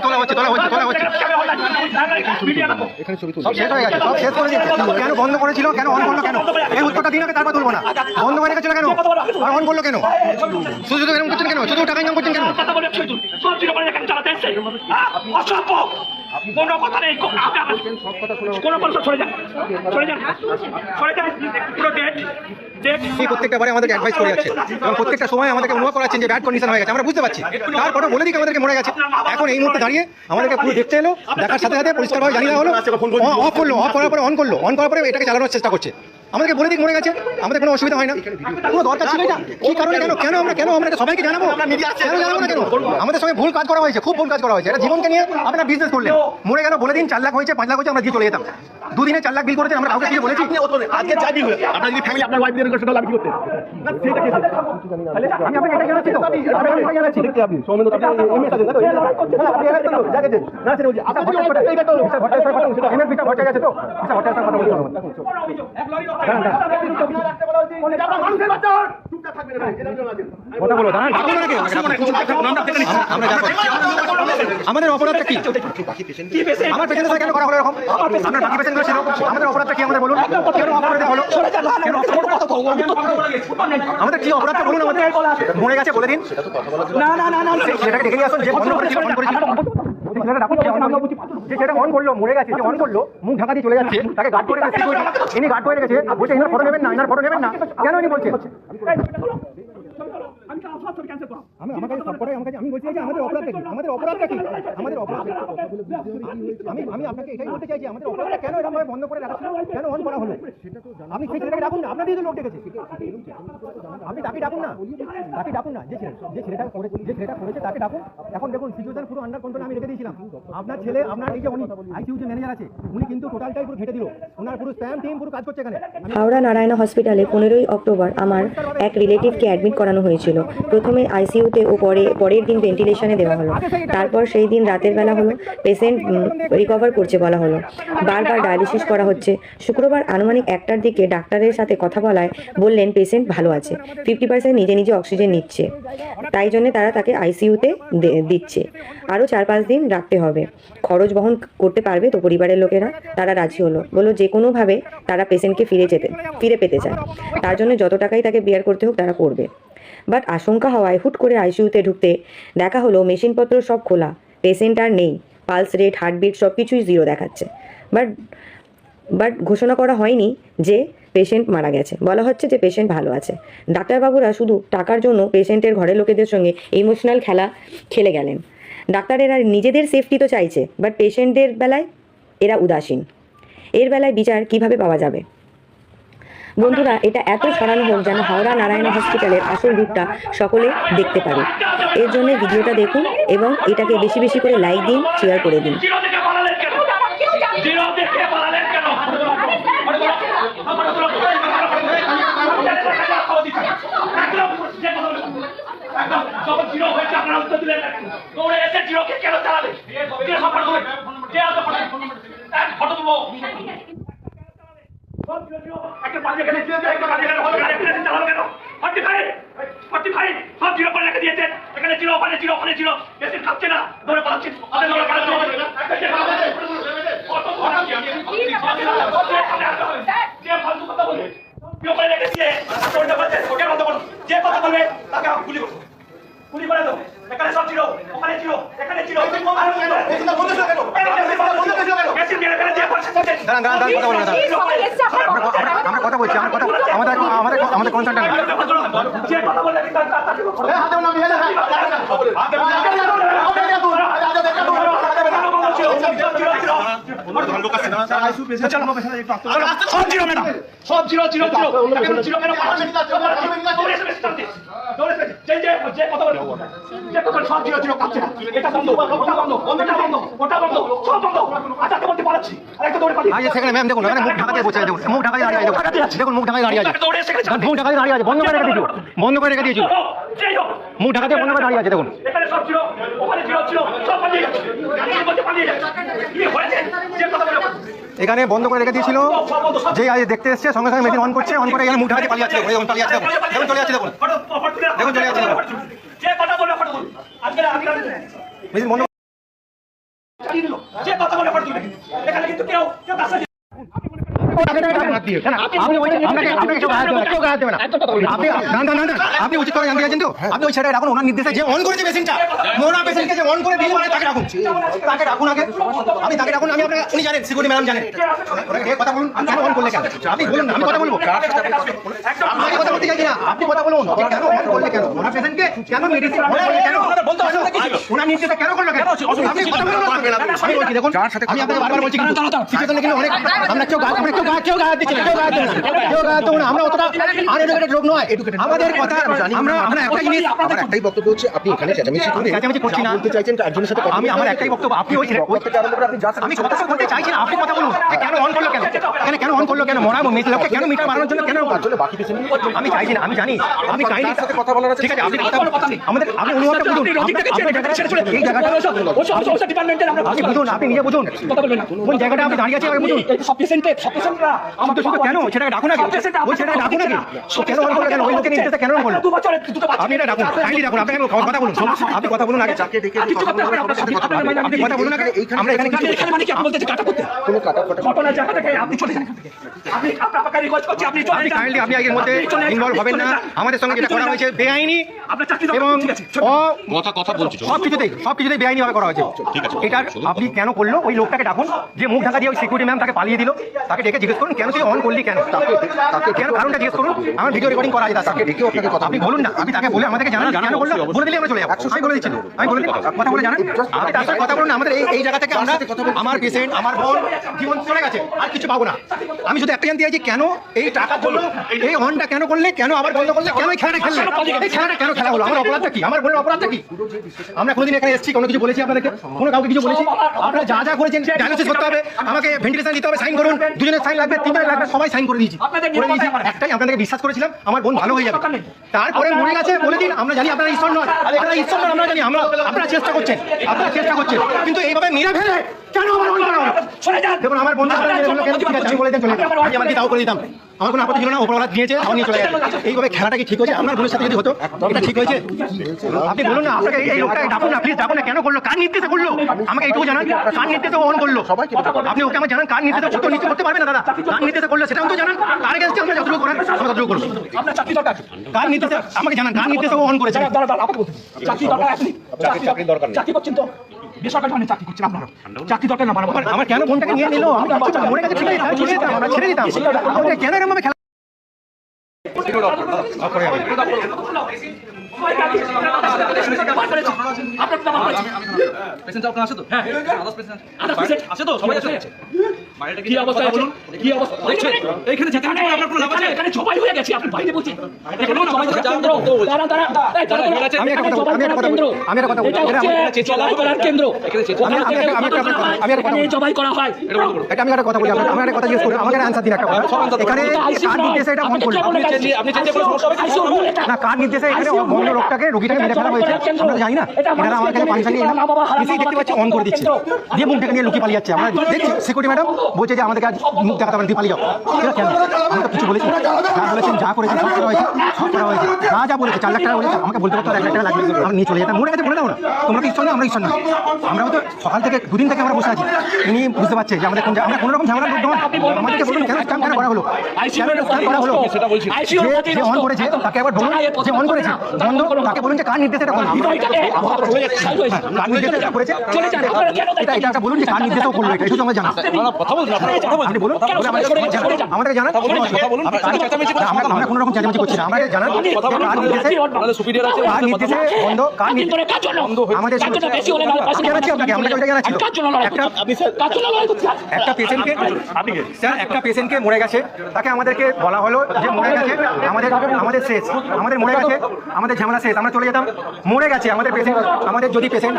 তোলা হচ্ছে, তোলা হচ্ছে, তোলা হচ্ছে। সব শেষ হয়ে গেছে সব শেষ করে দিয়েছে কেন বন্ধ করেছিল কেন অন করল কেন এই উত্তরটা দিন আগে তারপর তুলবো না বন্ধ করে রেখেছিল কেন আর অন করল কেন শুধু শুধু এরকম করছেন কেন শুধু টাকা ইনকাম করছেন কেন কোনো কথা নেই কোনো কথা সরে যান সরে যান সরে যান পুরো ডেট এই প্রত্যেকটা বারে আমাদেরকে অ্যাডভাইস করে যাচ্ছে। এবং প্রত্যেকটা সময় আমাদেরকে অনুভব করাচ্ছেন যে ব্যাড কন্ডিশন হয়ে গেছে। আমরা বুঝতে পারছি। তারপরে বলে দিকে আমাদেরকে মরে গেছে। এখন এই মুহূর্তে দাঁড়িয়ে আমাদেরকে পুরো দেখতে এলো। দেখার সাথে সাথে পরিষ্কারভাবে জানিয়ে দেওয়া হলো। অফ করল অফ করার পরে অন করল। অন করার পরে এটাকে চালানোর চেষ্টা করছে। আমাদেরকে বলে দিক মরে গেছে? আমাদের কোনো অসুবিধা হয় না। কোনো দরকার ছিল এটা? কি কারণে কেন? কেন আমরা কেন আমরা সবাইকে জানাব? কেন জানাব না কেন? আমাদের সঙ্গে ভুল কাজ করা হয়েছে খুব ভুল কাজ করা হয়েছে। এটা জীবনকে নিয়ে আপনারা বিজনেস করলেন। মরে গেল বলে দিন চার লাখ হয়েছে পাঁচ লাখ হয়েছে আমরা দিয়ে চলে যেতাম। দুদিনে চার লাখ বিল করেছেন আমরা কাউকে কিছু বলেছি? আজকে চাই বিল আপনার যদি ফ্যামিলি আপনার ওয়াইফ দিয়ে করতে লাভ কি করতে আমি আপনাকে এটা জানাচ্ছি তো। আমি আপনাকে এটা জানাচ্ছি দেখতে আপনি? সৌমেন্দ্র আপনি এমএস আছেন না তো আপনি এমএস তো জায়গাতে না সেটা বলছি আপনার যদি ওইটা এইটা তো এমএস বিটা ভট্টাচার্য আছে তো বিটা ভট্টাচার্য কথা বলতে হবে কথা বলো দাঁড়ান ডাকুন না কেউ আমরা যাব আমাদের অপরাধটা কি আমার পেছনে কেন করা হলো এরকম আপনার বাকি পেছনে ছিল আমাদের অপরাধটা কি আমাদের বলুন কেন অপরাধ কেন আমাদের কি অপরাধটা বলুন আমাদের মরে গেছে বলে দিন না না না না সেটাকে দেখে আসুন যে বন্ধ করেছিল অন করেছিল যে সেটা অন করল মরে গেছে যে অন করল মুখ ঢাকা দিয়ে চলে যাচ্ছে তাকে গার্ড করে রেখেছে। ইনি গার্ড করে রেখেছে বলছে এনার ফটো নেবেন না এনার ফটো নেবেন না কেন ইনি বলছে আমি আমার কাছে আমি বলছি আমাদের অপরাধটা কি? আমাদের অপরাধটা কি? আমাদের আমি আমি আপনাকে এটাই বলতে আমাদের অপরাধটা কেন এরকম ভাবে বন্ধ করে? কেন অন করা হলো? আপনি সেই ছেলেটাকে না আপনাদের তো লোক ডেকেছে। আপনি তাকে ডাকুন না। তাকে ডাকুন না, যে যে ছেলেটা করে যে ছেলেটা করেছে, তাকে ডাকুন। এখন দেখুন সিচুয়েশন পুরো আন্ডার কন্ট্রোল আমি রেখে দিয়েছিলাম। আপনার ছেলে, আপনার এই যে উনি আইসিইউ যে ম্যানেজার আছে, উনি কিন্তু টোটালটাই পুরো ঘেটে দিল। ওনার পুরো স্প্যাম টিম পুরো কাজ করছে এখানে। হাওড়া নারায়ণা হসপিটালে পনেরোই অক্টোবর আমার এক রিলেটিভকে অ্যাডমিট করানো হয়েছিল। প্রথমে আইসিইউতে ও পরে পরে পরের দিন ভেন্টিলেশনে দেওয়া হলো। তারপর সেই দিন রাতের বেলা হলো পেশেন্ট রিকভার করছে বলা হলো। বারবার ডায়ালিসিস করা হচ্ছে। শুক্রবার আনুমানিক একটার দিকে ডাক্তারের সাথে কথা বলায় বললেন পেশেন্ট ভালো আছে। ফিফটি পার্সেন্ট নিজে নিজে অক্সিজেন নিচ্ছে। তাই জন্য তারা তাকে আইসিইউতে দিচ্ছে। আরও চার পাঁচ দিন রাখতে হবে। খরচ বহন করতে পারবে তো পরিবারের লোকেরা। তারা রাজি হলো। বলল, যে কোনোভাবে তারা পেশেন্টকে ফিরে যেতে, ফিরে পেতে চায়। তার জন্য যত টাকাই তাকে বিয়ার করতে হোক তারা করবে। বাট আশঙ্কা হওয়ায় হুট করে আইসিইউতে ঢুকতে দেখা হলো মেশিনপত্র সব খোলা, পেশেন্ট আর নেই, পালস রেট, হার্টবিট সব কিছুই জিরো দেখাচ্ছে। বাট বাট ঘোষণা করা হয়নি যে পেশেন্ট মারা গেছে। বলা হচ্ছে যে পেশেন্ট ভালো আছে। ডাক্তারবাবুরা শুধু টাকার জন্য পেশেন্টের ঘরের লোকেদের সঙ্গে ইমোশনাল খেলা খেলে গেলেন। ডাক্তারেরা নিজেদের সেফটি তো চাইছে, বাট পেশেন্টদের বেলায় এরা উদাসীন। এর বেলায় বিচার কীভাবে পাওয়া যাবে? বন্ধুরা, এটা এত ছড়ানো হোক যেন হাওড়া নারায়ণ হসপিটালের আসল রূপটা সকলে দেখতে পারে। এর জন্য ভিডিওটা দেখুন এবং এটাকে বেশি বেশি করে লাইক দিন শেয়ার করে দিন। ফটো তুলবো। হলো, আরেকটা এসে কেন? 45, 45, সব জিরো করে রেখে দিয়েছেন। এখানে জিরো, ওখানে জিরো, ওখানে জিরো। বেশি খাচ্ছে না। ধরে পালাচ্ছি। যে ফালতু কথা বলে, জিরো করে রেখে দিয়ে, ওটা বলছে, ওটা বন্ধ করুন। যে কথা বলবে, তাকে গুলি করব। গুলি করে দেবো। এখানে সব জিরো, ওখানে জিরো, এখানে জিরো। না, আমরা কথা বলছি আমার কথা আমাদের আমাদের আমাদের করব। সব জিরো সব জিরো জিরো জিরো জিরো কেন দৌড়ে এসে বেশি টানতে। দৌড়ে এসে বেশি। যে এই যে যে কথা যে কথা বলে সব জিরো জিরো না। এটা বন্ধ ওটা বন্ধ ওটা বন্ধ ওটা বন্ধ সব বন্ধ। আচ্ছা বলতে পারছি আরেকটা দৌড়ে পালিয়ে আজ সেখানে ম্যাম দেখুন এখানে মুখ ঢাকা দিয়ে বসে দেখুন মুখ ঢাকা দিয়ে দাঁড়িয়ে আছে দেখুন। মুখ ঢাকা দিয়ে দাঁড়িয়ে আছে। মুখ ঢাকা দিয়ে দাঁড়িয়ে আছে বন্ধ করে রেখে দিয়েছিল বন্ধ করে রেখে দিয়েছিল মুখ ঢাকা দিয়ে বন্ধ করে দাঁড়িয়ে আছে দেখুন। এখানে সব ছিল ওখানে ছিল ছিল সব পালিয়ে গেছে। পালিয়ে গেছে। কি হয়েছে? যে কথা বলে এখানে বন্ধ করে রেখে দিয়েছিল। যে আজ দেখতে এসছে সঙ্গে সঙ্গে মেশিন অন করছে অন করে এখানে মুখ হাতে পালিয়ে আছে দেখুন পালিয়ে যাচ্ছে দেখুন। চলে যাচ্ছে দেখুন। দেখুন চলে যাচ্ছে মেশিন বন্ধ যে কথা বলে এখানে কিন্তু কেউ কেউ আপনি আপনি আপনি উচিত করে জানতে চাইছেন তো? আপনি ওই ছেলেটা রাখুন ওনার নির্দেশে যে অন করেছে মেশিনটা। ওনার মেশিনকে যে অন করে দিয়ে মানে তাকে রাখুন। তাকে রাখুন আগে। আপনি তাকে রাখুন আমি আপনাকে উনি জানেন সিকিউরিটি ম্যাডাম জানেন। কথা বলুন কেন অন করলে কেন? আপনি বলুন আমি কথা বলব। আমি কথা বলতে চাইছি না আপনি কথা বলুন। কেন অন করলে কেন? ওনার পেশেন্টকে কেন মেডিসিন কেন ওনার নির্দেশে কেন করল কেন? আপনি কথা বলুন না। আমি বলছি দেখুন আমি আপনাকে বারবার বলছি কিন্তু সিচুয়েশনে কিন্তু অনেক আমরা কেউ গা- আমরা কেউ গা- কেউ গায়ে দিচ্ছি কেউ গায়ে দেবো কেউ গায়ে দেবো না, আমরা অতটা আনএডুকেটেড লোক নয় আমাদের কথা আমরা আমরা একটা জিনিস আমার একটাই বক্তব্য হচ্ছে আপনি এখানে চেঁচামেচি করে চেঁচামেচি করছি না। বলতে চাইছেন একজনের সাথে আমি আমার একটাই বক্তব্য আপনি ওই আমি কথা বলতে চাইছি না আপনি কথা বলুন। কেন অন করল কেন? কেন কেন অন করল কেন? মরা মিট লোককে কেন মিটার মারানোর জন্য কেন আসলে বাকি পেশেন্ট আমি চাইছি না আমি জানি। আমি যার সাথে কথা বলার আছে। ঠিক আছে আপনি কথা আমাদের আপনি অনুভবটা বুঝুন এই জায়গাটা ডিপার্টমেন্টের আমরা আপনি বুঝুন আপনি নিজে বুঝুন কথা বলবেন না কোন জায়গাটা আপনি দাঁড়িয়ে আছেন আগে বুঝুন সব পেশেন্টে সব পেশেন্টরা শুধু শুধু কেন সেটাকে ডাকুন আগে ওই সেটাকে ডাকুন আগে কেন অন কেন ওই লোকের নির্দেশে কেন অন দু বছরে দুটো বাচ্চা আপনি এটা ডাকুন কাইন্ডলি ডাকুন আপনি কথা বলুন আপনি কথা বলুন আগে যাকে ডেকে কিছু করতে হবে না, আপনার সাথে কথা বলবেন না, আপনি কথা বলুন আগে আমরা এখানে কিছু এখানে মানে কি আপনি বলতে কাটা করতে কোনো কাটা ফাটা ঘটনার জায়গা আপনি চলে যান এখান আপনি আপনাকে রিকোয়েস্ট করছি আপনি চলে যান। কাইন্ডলি আপনি এর মধ্যে আপনি চলে যান, ইনভলভ হবেন না আমাদের সঙ্গে যেটা করা হয়েছে। বেআইনি আপনার চাকরি এবং ঠিক আছে অ কথা কথা বলছি সব কিছুতেই সব কিছুতেই বেআইনি ভাবে করা হয়েছে। ঠিক আছে। আপনি কেন করল? ওই লোকটাকে ডাকুন যে মুখ ঢাকা দিয়ে ওই সিকিউরিটি ম্যাম তাকে পালিয়ে দিল তাকে ডেকে জিজ্ঞেস করুন কেন তুই অন করলি কেন? তাকে কেন কারণটা জিজ্ঞেস করুন আমার ভিডিও রেকর্ডিং করা আছে তাকে আপনাকে কথা আপনি বলুন না আপনি তাকে বলে আমাদেরকে জানান কেন করল? বলে দিলে আমরা চলে যাব। আমি বলে দিচ্ছি আমি বলে কথা বলে জানান আপনি তার সাথে কথা বলুন না, আমাদের এই এই জায়গা থেকে আমরা আমার পেশেন্ট আমার বোন জীবন চলে গেছে আর কিছু পাবো না। আমি শুধু একটা জানতে চাইছি কেন এই টাকার জন্য এই অনটা কেন করলে কেন আবার বন্ধ করলে কেন খেলাটা খেললে? এই খেলাটা কেন খেলা হলো? আমার অপরাধটা কি? আমার বোনের অপরাধটা কি? আমরা কোনোদিন এখানে এসেছি কোনো কিছু বলেছি আপনাদেরকে? কোনো কাউকে কিছু বলেছি? আপনারা যা যা করেছেন ডায়ালিসিস করতে হবে আমাকে ভেন্টিলেশন দিতে হবে সাইন করুন। দুজনের সাইন লাগবে তিনজনের লাগবে সবাই সাইন করে দিয়েছি। করে দিয়েছি। একটাই আপনাদেরকে বিশ্বাস করেছিলাম আমার বোন ভালো হয়ে যাবে। তারপরে মনে গেছে বলে দিন আমরা জানি আপনারা ঈশ্বর নয় আপনারা ঈশ্বর নয় আমরা জানি আমরা আপনারা চেষ্টা করছেন আপনারা চেষ্টা করছেন। কিন্তু এইভাবে মেরে ফেলে কেন আমার বোন করা? যান। দেখুন আমার বন্ধু আমি বলে চলে। আমি আমার তাও করে দিতাম? আমার কোনো আপত্তি ছিল না ওপরওয়ালা দিয়েছে আমার নিয়ে চলে গেছে এইভাবে খেলাটা কি ঠিক হয়েছে? আপনার বোনের সাথে যদি হতো এটা ঠিক হয়েছে? আপনি বলুন না আপনাকে এই লোকটাকে ডাকুন না প্লিজ ডাকুন না কেন করল? কার নির্দেশে করল? আমাকে এইটুকু জানান কার নির্দেশে অন করল? আপনি ওকে আমার জানান কার নির্দেশে ছোট নিশ্চয় করতে পারবে না দাদা? কার নির্দেশে করল সেটাও তো জানান এগেন্সে আমরা যতটুকু করার আমরা ততটুকু করব আপনার চাকরি দরকার কার নির্দেশে আমাকে জানান কার নির্দেশে অন করেছে? দাঁড়া, দাঁড়া, দাঁড়া, আমাকে বলতে দিন। চাকরি দরকার চাকরি দরকার চাকরি করছেন তো? বেসরকারি মানে চাকরি করছেন আপনারা চাকরি দরকার না আমার- আমার কেন বোনটাকে নিয়ে নিল? আমি মরে গেছে ছেড়ে দিতাম ছেড়ে দিতাম আমরা ছেড়ে দিতাম। কেন এরকম ভাবে খেলা এখানে যেখানে আপনার কোনো লাভ আছে? এখানে সবাই হয়ে গেছে আপনি বাইরে বলছেন। এখানে সবাই কেন্দ্র দাঁড়া দাঁড়া এই, দাঁড়া, দাঁড়া। আমি একটা কথা আমি একটা কথা আমি একটা কথা বলব। এটা হচ্ছে জবাই করার কেন্দ্র। আমি- আমি একটা- আমি একটা- আমি একটা কথা জবাই করা হয়। এটা আমি একটা কথা বলি আপনাকে একটা কথা জিজ্ঞেস করি আমাকে আনসার দিন একটা কথা। এখানে কার নির্দেশে এটা বন্ধ করল? না কার নির্দেশে এখানে বন্ধ লোকটাকে রোগীটাকে মেরে ফেলা হয়েছে? আমরা জানি না। এনারা আমার কাছে এলাম দেখতে পাচ্ছি অন করে দিচ্ছে। দিয়ে মুখ নিয়ে লুকিয়ে পালিয়ে যাচ্ছে। আমরা দেখছি সিকিউরিটি ম্যাডাম বলছে যে আমাদেরকে আজ মুখ দেখাতে পারেন দিয়ে পালিয়ে যাও। কেন আমি তো কিছু বলেছি। যা বলেছেন যা করেছেন সব করা হয়েছে সব করা হয়েছে যা যা বলেছে চার লাখ টাকা বলেছে আমাকে বলতে পারতো এক লাখ টাকা লাগবে আমরা নিয়ে চলে যেতাম মরে গেছে বলে দাও না তোমরা তো ঈশ্বর না আমরা ঈশ্বর না আমরাও তো সকাল থেকে দুদিন থেকে আমরা বসে আছি ইনি বুঝতে পারছে যে আমাদের কোন আমরা কোনো রকম ঝামেলা লোক আমাদেরকে বলুন কেন স্ক্যাম কেন করা হলো করা হলো যে অন করেছে তাকে একবার বলুন যে অন করেছে বন্ধ তাকে বলুন যে কার নির্দেশে এটা করল বলুন যে কার নির্দেশেও করল এটা এটা তো আমরা জানা আপনি বলুন বলে আমাদের জানান আমাদেরকে জানান আমরা আমরা কোনো রকম চেঁচামেচি করছি না। আমরা জানান কার কার নির্দেশে বন্ধ কার কাজ নির্দেশে কাজ জন্য আমাদের কাজ জন্য বেশি হলে না পয়সা আমি জানাচ্ছি আপনাকে আপনাকে ওইটা জানাচ্ছি তো। কাজ জন্য লড়াই একটা করছি? কাজ জন্য লড়াই করছি? একটা পেশেন্টকে স্যার একটা পেশেন্টকে মরে গেছে তাকে আমাদেরকে বলা হলো যে মরে গেছে আমাদের আমাদের শেষ আমাদের মরে গেছে আমাদের ঝামেলা শেষ আমরা চলে যেতাম মরে গেছে আমাদের পেশেন্ট আমাদের যদি পেশেন্ট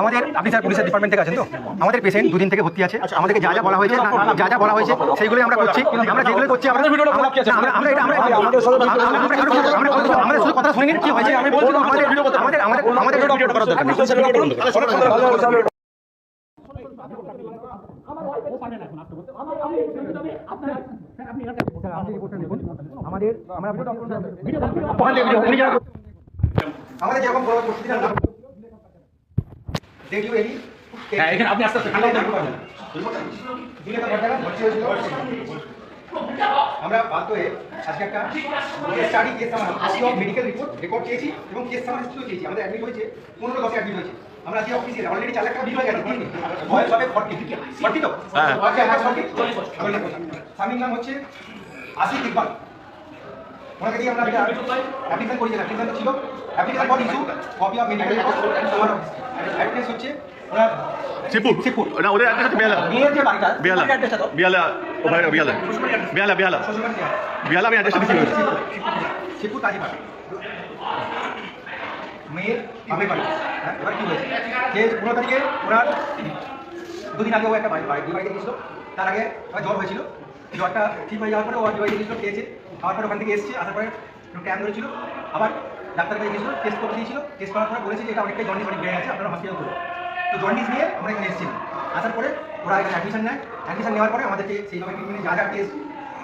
আমাদের আপনি স্যার পুলিশের ডিপার্টমেন্ট থেকে আছেন তো? আমাদের পেশেন্ট দুদিন থেকে ভর্তি আছে। আমাদেরকে যা যা বলা হয়েছে না, যা যা বলা হয়েছে সেইগুলোই আমরা করছি আমরা যেগুলো করছি আমরা আমরা এটা আমরা শুধু কথা শুনে নিন কি হয়েছে? আমি বলছি আমাদের আমাদের আমাদের আমাদের করার দরকার নেই। আমাদের আমরা আমাদের যেরকম এলি হ্যাঁ এখানে আপনি আস্তে আস্তে ঠান্ডা হতে পারবেন তো হয়েছিল আমরা বাধ্য হয়ে আজকে একটা স্টাডি কেস আমার মেডিকেল রিপোর্ট রেকর্ড চেয়েছি এবং কেস আমার চেয়েছি। আমাদের অ্যাডমিট হয়েছে পনেরো দশে অ্যাডমিট হয়েছে। আমরা যে অফিসে অলরেডি চার লাখ টাকা বিল হয়ে গেছে। বয়স হবে ফর্টি ফর্টি তো? স্বামীর নাম হচ্ছে আসিফ ইকবাল। ওনাকে দিয়ে আমরা একটা অ্যাপ্লিকেশন করেছিলাম। অ্যাপ্লিকেশন ছিল। Application for issue copy of medical report আমার অ্যাড্রেস হচ্ছে ওনার শিবপুর শিবপুর না ওদের অ্যাড্রেস হচ্ছে বেহালা বেহালা বেহালা ও ভাই বেহালা বেহালা বেহালা বেহালা আমি অ্যাড্রেসটা দিচ্ছি মেয়ের বাড়ি এবার কি হয়েছে যে পনেরো তারিখে ওনার দুদিন আগে ও একটা বাড়ি বাড়ি বাড়িতে গেছিল তার আগে জ্বর হয়েছিল জ্বরটা ঠিক হয়ে যাওয়ার পরে ও বাড়িতে গেছিল খেয়েছে খাওয়ার পরে ওখান থেকে এসেছে আসার পরে একটু ট্যাম ধরেছিল আবার ডাক্তার কাছে গেছিল টেস্ট করতে দিয়েছিল টেস্ট করার পরে বলেছে যে এটা অনেকটাই জন্ডিস অনেক বেড়ে গেছে আপনারা হসপিটাল করুন তো জন্ডিস নিয়ে আমরা এখানে এসেছি। আসার পরে ওরা এখানে অ্যাডমিশন নেয়। অ্যাডমিশন নেওয়ার পরে আমাদেরকে সেইভাবে ট্রিটমেন্টে যা যা টেস্ট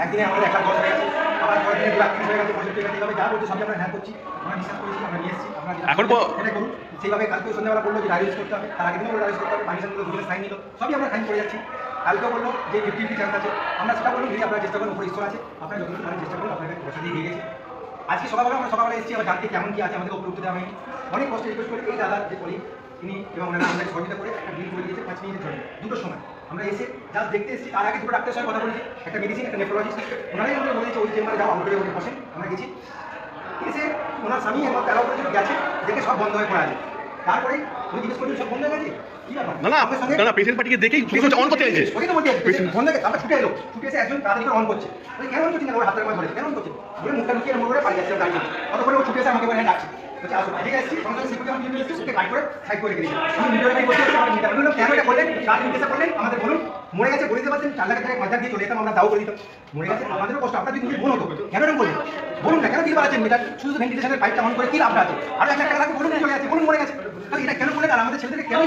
একদিনে আমাদের একটা জ্বর হয়ে গেছে আবার পরের দিনে হয়ে গেছে হয়ে এইভাবে যা বলছে সবই আমরা হ্যাঁ করছি। আমরা বিশ্বাস করেছি আমরা নিয়ে এসেছি। আমরা এখন প- করুন। সেইভাবে কালকে সন্ধ্যাবেলা বলল যে ডায়ালিস করতে হবে। তার দিনও ডায়ালিস করতে হবে। পারমিশন দুজনে সাইন নিল। সবই আমরা সাইন করে যাচ্ছি। কালকে বলল যে ফিফটি ফিফটি চান্স আছে। আমরা সেটা বললাম যদি আপনারা চেষ্টা করুন উপরে ঈশ্বর আছে। আপনারা যতটুকু পারেন চেষ্টা করুন আপনাদের পয়সা দিয়ে দিয়ে গেছি। আজকে সকালবেলা আমরা সকালবেলা এসেছি। আবার জানতে কেমন কি আছে আমাদের উপরে উঠতে দেওয়া হয়নি। অনেক কষ্ট রিকোয়েস্ট করে এই দাদা যে করি তিনি এবং ওনারা আমাদের সহযোগিতা করে একটা বিল করে দিয়েছে পাঁচ মিনিটের জন্য দুটোর সময়। আমরা এসে জাস্ট দেখতে এসেছি তার আগে দুটো ডাক্তারের সঙ্গে কথা বলেছি একটা মেডিসিন একটা নেফ্রোলজিস্ট ওনারাই আমাদের বলেছে ওই চেম্বারে যাও আমাদের ওখানে বসেন আমরা গেছি। এসে ওনার স্বামী আমার তেরো করেছিল গেছে দেখে সব বন্ধ হয়ে পড়া আছে। তারপরে উনি জিজ্ঞেস করছেন সব বন্ধ হয়ে গেছে? না না না না পেশেন্ট পার্টিকে দেখেই সুইচ অন করতে চাইছে। ওই তো বলছি বন্ধ আমরা ছুটে এলো। ছুটে এসে একজন তাড়াতাড়ি করে অন করছে। কেন অন করছি না ওর হাতের মাঝে ধরেছে কেন অন করছে? বলে মুখটা লুকিয়ে মোড় করে পালিয়ে যাচ্ছে দাঁড়িয়ে ততক্ষণে ও ছুটে এসে আমাকে বলে হ্যাঁ ডাকছে। বলছে আসো নির্দেশে করলেন? আমাদের মরে গেছে বলে দিতে চার লাখ টাকা মাজার দিয়ে চলে যেতাম, আমরা দাও করে দিতাম। মরে গেছে, আমাদেরও কষ্ট, আপনার যদি বোন হতো, কেন এরকম বলুন বলুন না, কেন বিল পারছেন এটা শুধু ভেন্টিলেশনের পাইপটা অন করে কি লাভটা আছে আর এক লাখ টাকা বলুন চলে গেছে বলুন মরে গেছে। এটা কেন বলে আমাদের ছেলেদেরকে কেন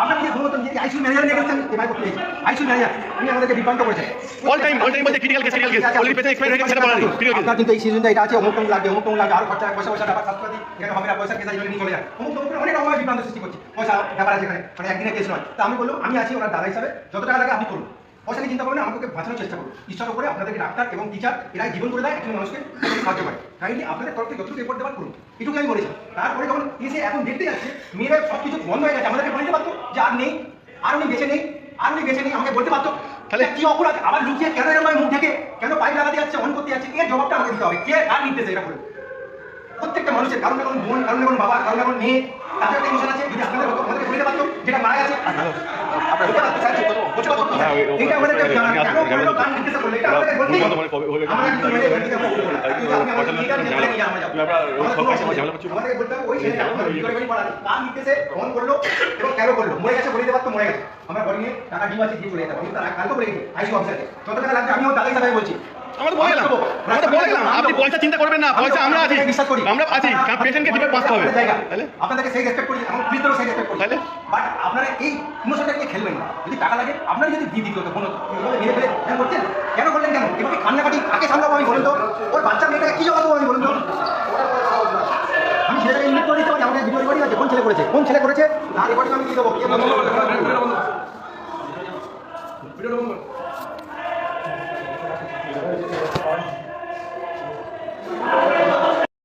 আমরা যদি ভুল যে আইসিউ ম্যানেজার নিয়ে গেছেন? এবার করতে আইসিউ ম্যানেজার উনি আমাদেরকে বিভ্রান্ত করেছেন অল টাইম অল টাইম বলতে critical case critical case already patient expire হয়ে গেছে সেটা বলা নেই ক্রিটিক্যাল আপনার কিন্তু এই সিজনটা এটা আছে অমুক টমুক লাগবে অমুক টমুক লাগবে আরও খরচা পয়সা পয়সা এখানে হবে না পয়সা কেসা এগুলো চলে যায় অমুক টমুক অনেক রকমের বিভ্রান্ত সৃষ্টি করছে। পয়সা ব্যাপার আছে এখানে মানে একদিনের কেস নয়। তা আমি বললাম আমি আছি ওনার দাদা হিসাবে যত টাকা লাগে আপনি করুন। নিয়ে চিন্তা করবেন আমাকে বাঁচানোর চেষ্টা করুন। ঈশ্বর করে আপনাদেরকে ডাক্তার এবং টিচার এরা জীবন করে দেয় একজন মানুষকে সাহায্য করে। কাইন্ডলি আপনাদের তরফ থেকে যতটুকু রিপোর্ট দেওয়ার করুন। এটুকু আমি বলেছি। তারপরে যখন এসে এখন দেখতে যাচ্ছে মেয়েরা সব কিছু বন্ধ হয়ে গেছে। আমাদেরকে বলতে পারতো যে আর নেই আর উনি বেঁচে নেই আর উনি বেঁচে নেই আমাকে বলতে পারতো। তাহলে কি অপরাধ? আবার লুকিয়ে কেন এরকম মুখ থেকে কেন পাইপ লাগাতে যাচ্ছে অন করতে যাচ্ছে? এর জবাবটা আমাকে দিতে হবে। কে কার নির্দেশে এটা করে প্রত্যেকটা মানুষের কারণ না কারণ বোন কারণ না কারণ বাবা কারণ না কারণ মেয়ে তাদের একটা ইমোশন আছে। যদি আপনাদের আমাদেরকে বলতে পারতো যেটা মারা গেছে আপনি পয়সা চিন্তা করবেন না পয়সা আমরা আছি আমরা আছি আপনাদেরকে সেই রেসপেক্ট করি এবং সেই? বাট আপনারা এই খেলবেন না। যদি টাকা লাগে আপনার যদি দিদি দিতে কোনো মেরে ফেলে কেন করছেন? কেন করলেন কেন? এভাবে কান্নাকাটি কাকে সামলাবো আমি বলুন তো? ওর বাচ্চা মেয়েটাকে কী জমাবো আমি বলুন তো? আমি ছেলেটাকে ইঙ্গিত করে দিতে পারি, আমাদের ভিডিও রেকর্ডিং আছে, কোন ছেলে করেছে? কোন ছেলে করেছে? তার রেকর্ডিং আমি দিয়ে দেবো। ভিডিও